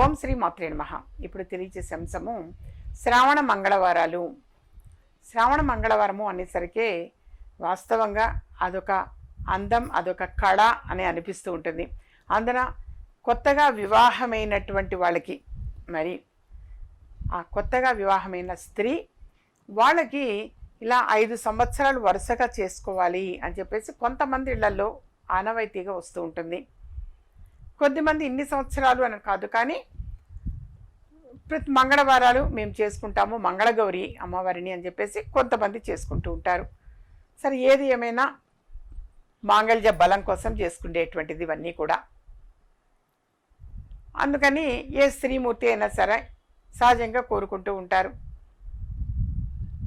ఓం శ్రీ మాత్రే నమ. ఇప్పుడు తెలియచేసే అంశము శ్రావణ మంగళవారాలు. శ్రావణ మంగళవారము అనేసరికి వాస్తవంగా అదొక అందం అదొక కళ అని అనిపిస్తూ ఉంటుంది. అందున కొత్తగా వివాహమైనటువంటి వాళ్ళకి మరి ఆ కొత్తగా వివాహమైన స్త్రీ వాళ్ళకి ఇలా ఐదు సంవత్సరాలు వరుసగా చేసుకోవాలి అని చెప్పేసి కొంతమంది ఇళ్ళలో ఆనవాయితీగా వస్తూ ఉంటుంది. కొద్దిమంది ఇన్ని సంవత్సరాలు అని కాదు కానీ ప్రతి మంగళవారాలు మేము చేసుకుంటాము మంగళగౌరి అమ్మవారిని అని చెప్పేసి కొంతమంది చేసుకుంటూ ఉంటారు. సరే ఏది ఏమైనా మాంగళ్య బలం కోసం చేసుకునేటువంటిది ఇవన్నీ కూడా. అందుకని ఏ స్త్రీమూర్తి అయినా సరే సహజంగా కోరుకుంటూ ఉంటారు.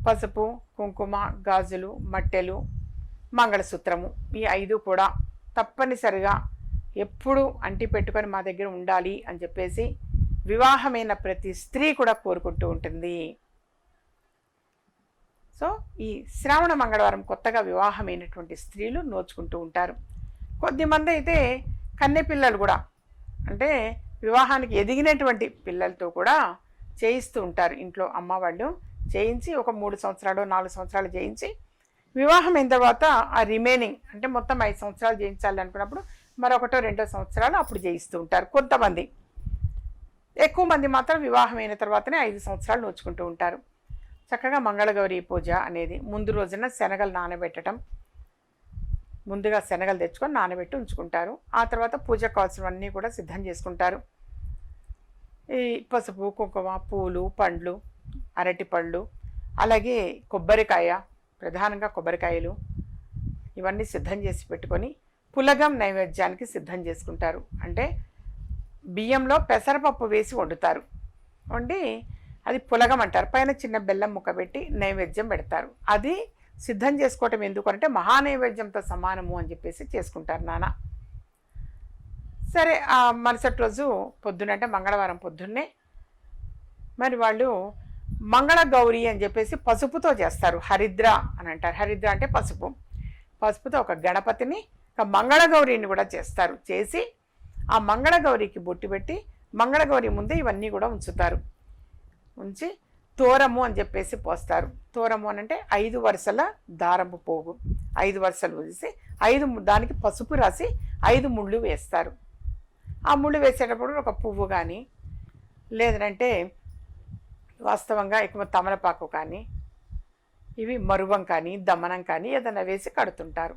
పసుపు కుంకుమ గాజులు మట్టెలు మంగళసూత్రము ఈ ఐదు కూడా తప్పనిసరిగా ఎప్పుడు అంటి పెట్టుకొని మా దగ్గర ఉండాలి అని చెప్పేసి వివాహమైన ప్రతి స్త్రీ కూడా కోరుకుంటూ ఉంటుంది. సో ఈ శ్రావణ మంగళవారం కొత్తగా వివాహమైనటువంటి స్త్రీలు నోచుకుంటూ ఉంటారు. కొద్దిమంది అయితే కన్నె పిల్లలు కూడా అంటే వివాహానికి ఎదిగినటువంటి పిల్లలతో కూడా చేయిస్తూ ఉంటారు. ఇంట్లో అమ్మ వాళ్ళు చేయించి ఒక మూడు సంవత్సరాలు నాలుగు సంవత్సరాలు చేయించి వివాహం అయిన తర్వాత ఆ రిమైనింగ్ అంటే మొత్తం ఐదు సంవత్సరాలు చేయించాలి అనుకున్నప్పుడు మరొకటో రెండో సంవత్సరాలు అప్పుడు చేయిస్తూ ఉంటారు కొంతమంది. ఎక్కువ మంది మాత్రం వివాహమైన తర్వాతనే ఐదు సంవత్సరాలు నోచుకుంటూ ఉంటారు. చక్కగా మంగళగౌరి పూజ అనేది ముందు రోజున శనగలు నానబెట్టడం ముందుగా శనగలు తెచ్చుకొని నానబెట్టి ఉంచుకుంటారు. ఆ తర్వాత పూజ కావాల్సినవన్నీ కూడా సిద్ధం చేసుకుంటారు. ఈ పసుపు కుంకుమ పూలు పండ్లు అరటి పళ్ళు అలాగే కొబ్బరికాయ ప్రధానంగా కొబ్బరికాయలు ఇవన్నీ సిద్ధం చేసి పెట్టుకొని పులగం నైవేద్యానికి సిద్ధం చేసుకుంటారు. అంటే బియ్యంలో పెసరపప్పు వేసి వండుతారు. వండి అది పులగం అంటారు. పైన చిన్న బెల్లం ముక్క పెట్టి నైవేద్యం పెడతారు. అది సిద్ధం చేసుకోవటం ఎందుకు అంటే మహానైవేద్యంతో సమానము అని చెప్పేసి చేసుకుంటారు నాన్న. సరే మరుసటి రోజు పొద్దున అంటే మంగళవారం పొద్దున్నే మరి వాళ్ళు మంగళ గౌరి అని చెప్పేసి పసుపుతో చేస్తారు. హరిద్ర అని అంటారు. హరిద్ర అంటే పసుపు. పసుపుతో ఒక గణపతిని మంగళగౌరిని కూడా చేస్తారు. చేసి ఆ మంగళగౌరికి బొట్టు పెట్టి మంగళగౌరి ముందే ఇవన్నీ కూడా ఉంచుతారు. ఉంచి తోరము అని చెప్పేసి పోస్తారు. తోరము అని అంటే ఐదు వరుసల దారము పోగు. ఐదు వరుసలు వేసి ఐదు దానికి పసుపు రాసి ఐదు ముళ్ళు వేస్తారు. ఆ ముళ్ళు వేసేటప్పుడు ఒక పువ్వు కానీ లేదంటే వాస్తవంగా ఎక్కువ తమలపాకు కానీ ఇవి మరువం కానీ దమనం కానీ ఏదైనా వేసి కడుతుంటారు.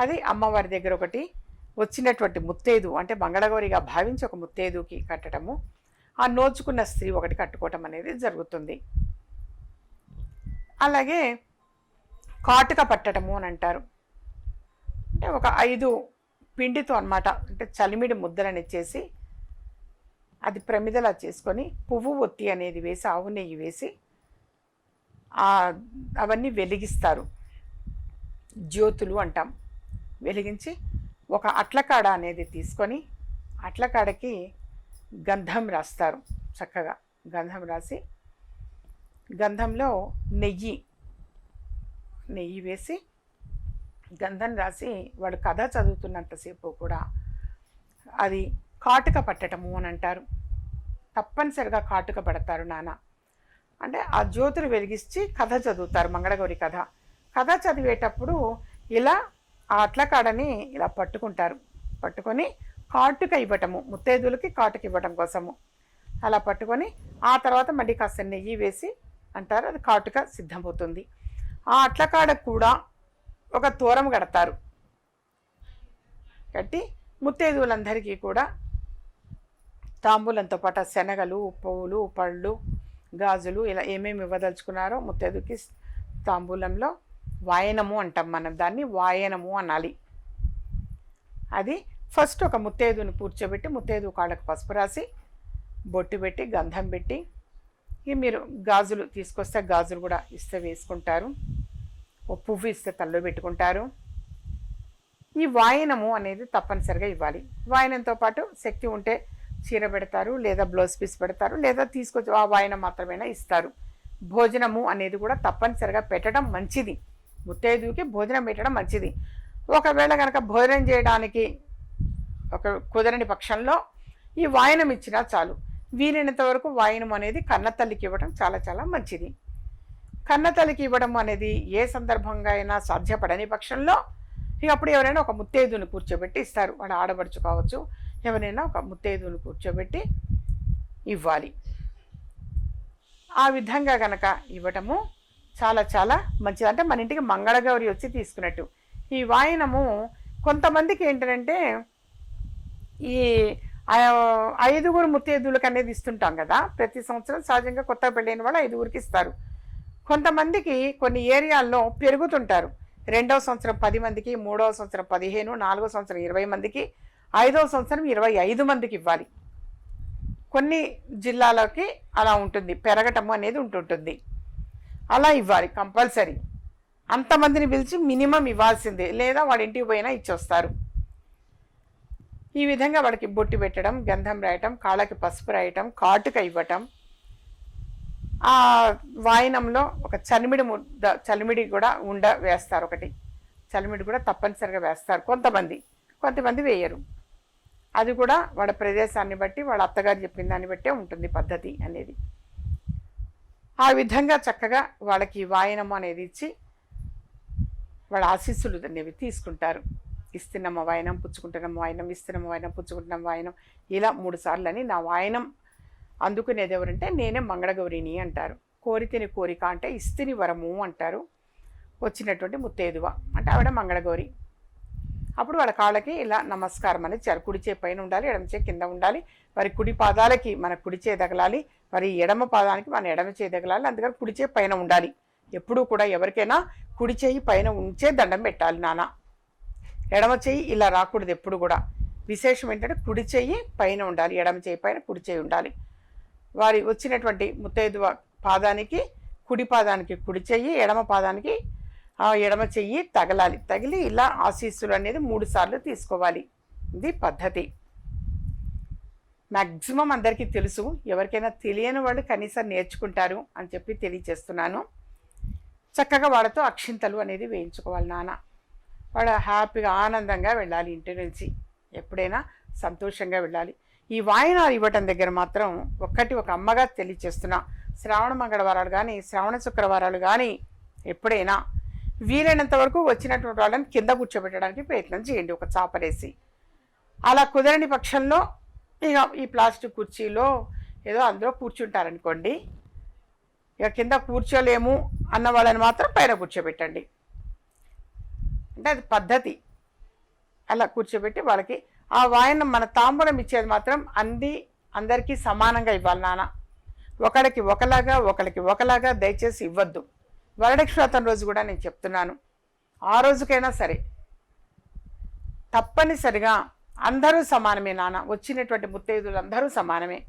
అది అమ్మవారి దగ్గర ఒకటి వచ్చినటువంటి ముత్తేదు అంటే మంగళగౌరిగా భావించి ఒక ముత్తేదుకి కట్టడము. ఆ నోచుకున్న స్త్రీ ఒకటి కట్టుకోవటం అనేది జరుగుతుంది. అలాగే కాటుక పట్టడము అని అంటారు. అంటే ఒక ఐదు పిండితో అన్నమాట అంటే చలిమిడి ముద్దలని ఇచ్చేసి అది ప్రమిదలా చేసుకొని పువ్వు ఒత్తి అనేది వేసి ఆవు నెయ్యి వేసి అవన్నీ వెలిగిస్తారు. జ్యోతులు అంటాం. వెలిగించి ఒక అట్లకాడ అనేది తీసుకొని అట్లకాడకి గంధం రాస్తారు చక్కగా. గంధం రాసి గంధంలో నెయ్యి నెయ్యి వేసి గంధం రాసి వాడు కథ చదువుతున్నంతసేపు కూడా అది కాటుక పట్టడము అని అంటారు. తప్పనిసరిగా కాటుక పడతారు నాన్న. అంటే ఆ జ్యోతులు వెలిగించి కథ చదువుతారు మంగళగౌరి కథ. కథ చదివేటప్పుడు ఇలా ఆ అట్లకాడని ఇలా పట్టుకుంటారు. పట్టుకొని కాటుక ఇవ్వటము ముత్తైదులకి కాటుక ఇవ్వటం కోసము. అలా పట్టుకొని ఆ తర్వాత మళ్ళీ కాస్త నెయ్యి వేసి అంటారు అది కాటుక సిద్ధమవుతుంది. ఆ అట్లకాడ కూడా ఒక తోరం కడతారు. కట్టి ముత్తైదువులందరికీ కూడా తాంబూలంతో పాటు శనగలు పువ్వులు పళ్ళు గాజులు ఇలా ఏమేమి ఇవ్వదలుచుకున్నారో ముత్తైదుకి తాంబూలంలో వాయనము అంటాం మనం. దాన్ని వాయనము అనాలి. అది ఫస్ట్ ఒక ముత్తేదుని కూర్చోబెట్టి ముత్తేదు కాళ్ళకు పసుపు రాసి బొట్టు పెట్టి గంధం పెట్టి ఇక మీరు గాజులు తీసుకొస్తే గాజులు కూడా ఇస్తే వేసుకుంటారు. ఓ పువ్వు ఇస్తే తల్లో పెట్టుకుంటారు. ఈ వాయనము అనేది తప్పనిసరిగా ఇవ్వాలి. వాయనంతో పాటు శక్తి ఉంటే చీర పెడతారు లేదా బ్లౌజ్ పీస్ పెడతారు లేదా తీసుకొచ్చి ఆ వాయనం మాత్రమేనా ఇస్తారు. భోజనము అనేది కూడా తప్పనిసరిగా పెట్టడం మంచిది. ముత్తైదువుకి భోజనం పెట్టడం మంచిది. ఒకవేళ కనుక భోజనం చేయడానికి ఒక కుదరని పక్షంలో ఈ వాయనం ఇచ్చినా చాలు. వీలైనంత వరకు వాయనం అనేది కన్నతల్లికి ఇవ్వడం చాలా చాలా మంచిది. కన్నతల్లికి ఇవ్వడం అనేది ఏ సందర్భంగా అయినా సాధ్యపడని పక్షంలో ఇక అప్పుడు ఎవరైనా ఒక ముత్తైదుని కూర్చోబెట్టి ఇస్తారు. వాడు ఆడబడుచు కావచ్చు ఎవరైనా ఒక ముత్తైదువుని కూర్చోబెట్టి ఇవ్వాలి. ఆ విధంగా గనక ఇవ్వటము చాలా చాలా మంచిది అంటే మన ఇంటికి మంగళగౌరి వచ్చి తీసుకున్నట్టు. ఈ వాయనము కొంతమందికి ఏంటంటే ఈ ఆ- ఐదుగురు ముత్తేదులకు అనేది ఇస్తుంటాం కదా. ప్రతి సంవత్సరం సహజంగా కొత్త పెళ్ళైన వాళ్ళు ఐదుగురికి ఇస్తారు. కొంతమందికి కొన్ని ఏరియాల్లో పెరుగుతుంటారు. రెండవ సంవత్సరం పది మందికి మూడవ సంవత్సరం పదిహేను నాలుగో సంవత్సరం ఇరవై మందికి ఐదవ సంవత్సరం ఇరవై ఐదు మందికి ఇవ్వాలి. కొన్ని జిల్లాలకి అలా ఉంటుంది. పెరగటము అనేది ఉంటుంటుంది. అలా ఇవ్వాలి కంపల్సరీ. అంతమందిని పిలిచి మినిమం ఇవ్వాల్సిందే లేదా వాడి ఇంటికి పోయినా ఇచ్చొస్తారు. ఈ విధంగా వాడికి బొట్టు పెట్టడం గంధం రాయటం కాళ్ళకి పసుపు రాయటం కాటుక ఇవ్వటం. ఆ వాయినంలో ఒక చలిమిడి ముద్ద చలిమిడి కూడా ఉండ వేస్తారు ఒకటి. చలిమిడి కూడా తప్పనిసరిగా వేస్తారు కొంతమంది. కొంతమంది వేయరు. అది కూడా వాళ్ళ ప్రదేశాన్ని బట్టి వాళ్ళ అత్తగారు చెప్పిన దాన్ని బట్టే ఉంటుంది పద్ధతి అనేది. ఆ విధంగా చక్కగా వాళ్ళకి వాయనం అనేది ఇచ్చి వాళ్ళ ఆశీస్సులు అనేవి తీసుకుంటారు. ఇస్తున్నమ్మ వాయనం పుచ్చుకుంటున్నాం వాయనం ఇస్తున్నమ్మ వాయనం పుచ్చుకుంటున్నాం వాయనం. ఇలా మూడు సార్లు అని నా వాయనం అందుకునేది ఎవరంటే నేనే మంగళగౌరిని అంటారు. కోరితిని కోరిక అంటే ఇస్తిని వరము అంటారు. వచ్చినటువంటి ముత్తేదువ అంటే ఆవిడ మంగళగౌరి. అప్పుడు వాళ్ళ కాళ్ళకి ఇలా నమస్కారం అనేది చేయాలి. కుడిచే పైన ఉండాలి ఎడమచే కింద ఉండాలి. వారి కుడి పాదాలకి మన కుడిచే తగలాలి. మరి ఎడమ పాదానికి మన ఎడమ చేయి తగలాలి అందుకని కుడి చేయి పైన ఉండాలి. ఎప్పుడూ కూడా ఎవరికైనా కుడి చేయి పైన ఉంచే దండం పెట్టాలి నాన్న ఎడమ చేయి ఇలా రాకూడదు ఎప్పుడు కూడా. విశేషం ఏంటంటే కుడి చెయ్యి పైన ఉండాలి ఎడమ చేయి పైన కుడి చేయి ఉండాలి. వారి వచ్చినటువంటి ముత్తైదువ పాదానికి కుడి పాదానికి కుడి చెయ్యి ఎడమ పాదానికి ఆ ఎడమ చెయ్యి తగలాలి. తగిలి ఇలా ఆశీస్సులు అనేది మూడు సార్లు తీసుకోవాలి. ఇది పద్ధతి. మ్యాక్సిమం అందరికీ తెలుసు. ఎవరికైనా తెలియని వాళ్ళు కనీసం నేర్చుకుంటారు అని చెప్పి తెలియచేస్తున్నాను చక్కగా వాళ్ళతో అక్షింతలు అనేది వేయించుకోవాలి నాన్న. వాడు హ్యాపీగా ఆనందంగా వెళ్ళాలి ఇంటి నుంచి. ఎప్పుడైనా సంతోషంగా వెళ్ళాలి. ఈ వాయనాలు ఇవ్వటం దగ్గర మాత్రం ఒక్కటి ఒక అమ్మగా తెలియచేస్తున్నా శ్రావణ మంగళవారాలు కానీ శ్రావణ శుక్రవారాలు కానీ ఎప్పుడైనా వీలైనంత వరకు వచ్చినటువంటి వాళ్ళని కింద కూర్చోబెట్టడానికి ప్రయత్నం చేయండి. ఒక చాపరేసి. అలా కుదరని పక్షంలో ఇక ఈ ప్లాస్టిక్ కుర్చీలో ఏదో అందులో కూర్చుంటారనుకోండి. ఇక కింద కూర్చోలేము అన్న వాళ్ళని మాత్రం పైన కూర్చోబెట్టండి. అంటే అది పద్ధతి. అలా కూర్చోబెట్టి వాళ్ళకి ఆ వాయనం మన తాంబూలం ఇచ్చేది మాత్రం అంది అందరికీ సమానంగా ఇవ్వాలి నాన్న. ఒకరికి ఒకలాగా ఒకరికి ఒకలాగా దయచేసి ఇవ్వద్దు. వరలక్ష్మి రోజు కూడా నేను చెప్తున్నాను. ఆ రోజుకైనా సరే తప్పనిసరిగా అందరూ సమానమే నాన్న వచ్చినటువంటి ముత్తైదులు అందరూ సమానమే.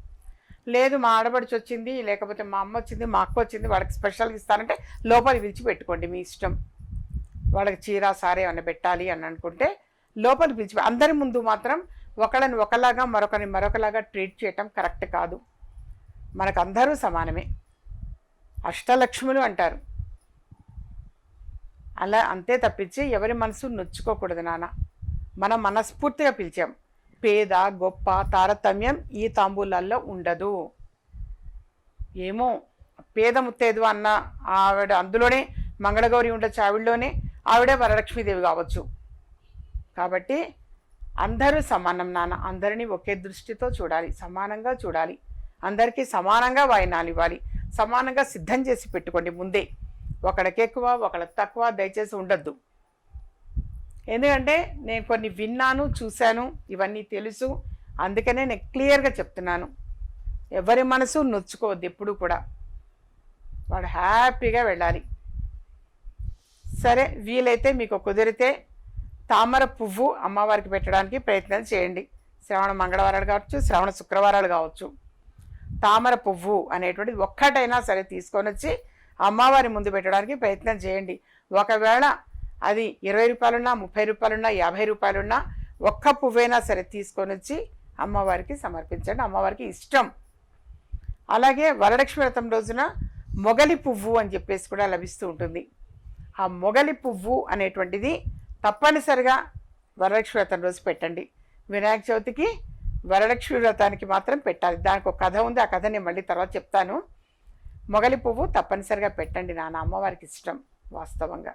లేదు మా ఆడబడిచి వచ్చింది లేకపోతే మా అమ్మ వచ్చింది మా అక్క వచ్చింది వాళ్ళకి స్పెషల్గా ఇస్తానంటే లోపలి పిలిచి పెట్టుకోండి మీ ఇష్టం. వాళ్ళకి చీర సారే ఏమైనా పెట్టాలి అని అనుకుంటే లోపలి పిలిచి అందరి ముందు మాత్రం ఒకళ్ళని ఒకలాగా మరొకరిని మరొకలాగా ట్రీట్ చేయటం కరెక్ట్ కాదు. మనకు అందరూ సమానమే. అష్టలక్ష్ములు అంటారు. అలా అంతే తప్పించి ఎవరి మనసు నొచ్చుకోకూడదు నాన్న మనం మనస్ఫూర్తిగా పిలిచాం. పేద గొప్ప తారతమ్యం ఈ తాంబూలాల్లో ఉండదు. ఏమో పేద ముత్తేదు అన్న ఆవిడ అందులోనే మంగళగౌరి ఉండొచ్చు ఆవిడలోనే ఆవిడే వరలక్ష్మీదేవి కావచ్చు. కాబట్టి అందరూ సమానం నాన్న. అందరినీ ఒకే దృష్టితో చూడాలి సమానంగా చూడాలి. అందరికీ సమానంగా వాయినాలు ఇవ్వాలి. సమానంగా సిద్ధం చేసి పెట్టుకోండి ముందే. ఒకళ్ళకి ఎక్కువ ఒకళ్ళకి తక్కువ దయచేసి ఉండద్దు. ఎందుకంటే నేను కొన్ని విన్నాను చూశాను ఇవన్నీ తెలుసు. అందుకనే నేను క్లియర్గా చెప్తున్నాను. ఎవరి మనసు నొచ్చుకోవద్దు ఎప్పుడు కూడా. వాడు హ్యాపీగా వెళ్ళాలి. సరే వీలైతే మీకు కుదిరితే తామర పువ్వు అమ్మవారికి పెట్టడానికి ప్రయత్నం చేయండి. శ్రావణ మంగళవారాలు కావచ్చు శ్రావణ శుక్రవారాలు కావచ్చు. తామర పువ్వు అనేటువంటిది ఒక్కటైనా సరే తీసుకొని వచ్చి అమ్మవారి ముందు పెట్టడానికి ప్రయత్నం చేయండి. ఒకవేళ అది ఇరవై రూపాయలున్నా ముప్పై రూపాయలున్నా యాభై రూపాయలున్నా ఒక్క పువ్వైనా సరే తీసుకొని వచ్చి అమ్మవారికి సమర్పించండి. అమ్మవారికి ఇష్టం. అలాగే వరలక్ష్మి వ్రతం రోజున మొగలి పువ్వు అని చెప్పేసి కూడా లభిస్తూ ఉంటుంది. ఆ మొగలి పువ్వు అనేటువంటిది తప్పనిసరిగా వరలక్ష్మి వ్రతం రోజు పెట్టండి. వినాయక చవితికి వరలక్ష్మి వ్రతానికి మాత్రం పెట్టాలి. దానికి ఒక కథ ఉంది. ఆ కథ నేను మళ్ళీ తర్వాత చెప్తాను. మొగలి పువ్వు తప్పనిసరిగా పెట్టండి నాన్న. అమ్మవారికి ఇష్టం వాస్తవంగా.